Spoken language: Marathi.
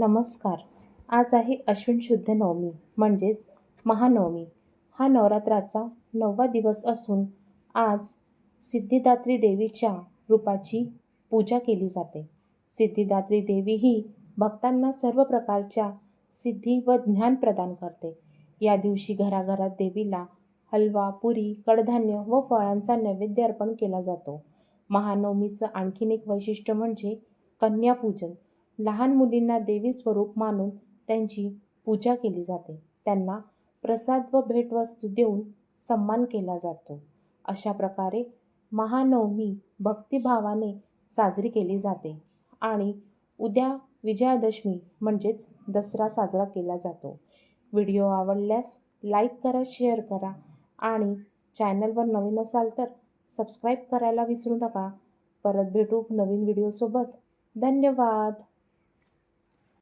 नमस्कार. आज आहे अश्विन शुद्ध नवमी म्हणजेच महानवमी. हा नवरात्राचा नववा दिवस असून आज सिद्धिदात्री देवीच्या रूपाची पूजा केली जाते. सिद्धिदात्री देवी ही भक्तांना सर्व प्रकारच्या सिद्धी व ज्ञान प्रदान करते. या दिवशी घराघरात देवीला हलवा पुरी कडधान्य व फळांचा नैवेद्य अर्पण केला जातो. महानवमीचं आणखीन एक वैशिष्ट्य म्हणजे कन्यापूजन. लहान मुलींना देवी स्वरूप मानून त्यांची पूजा केली जाते. त्यांना प्रसाद व भेटवस्तू देऊन सन्मान केला जातो. अशा प्रकारे महानवमी भक्तिभावाने साजरी केली जाते आणि उद्या विजयादशमी म्हणजेच दसरा साजरा केला जातो. व्हिडिओ आवडल्यास लाईक करा शेअर करा आणि चॅनलवर नवीन असाल तर सबस्क्राईब करायला विसरू नका. परत भेटू नवीन व्हिडिओसोबत. धन्यवाद!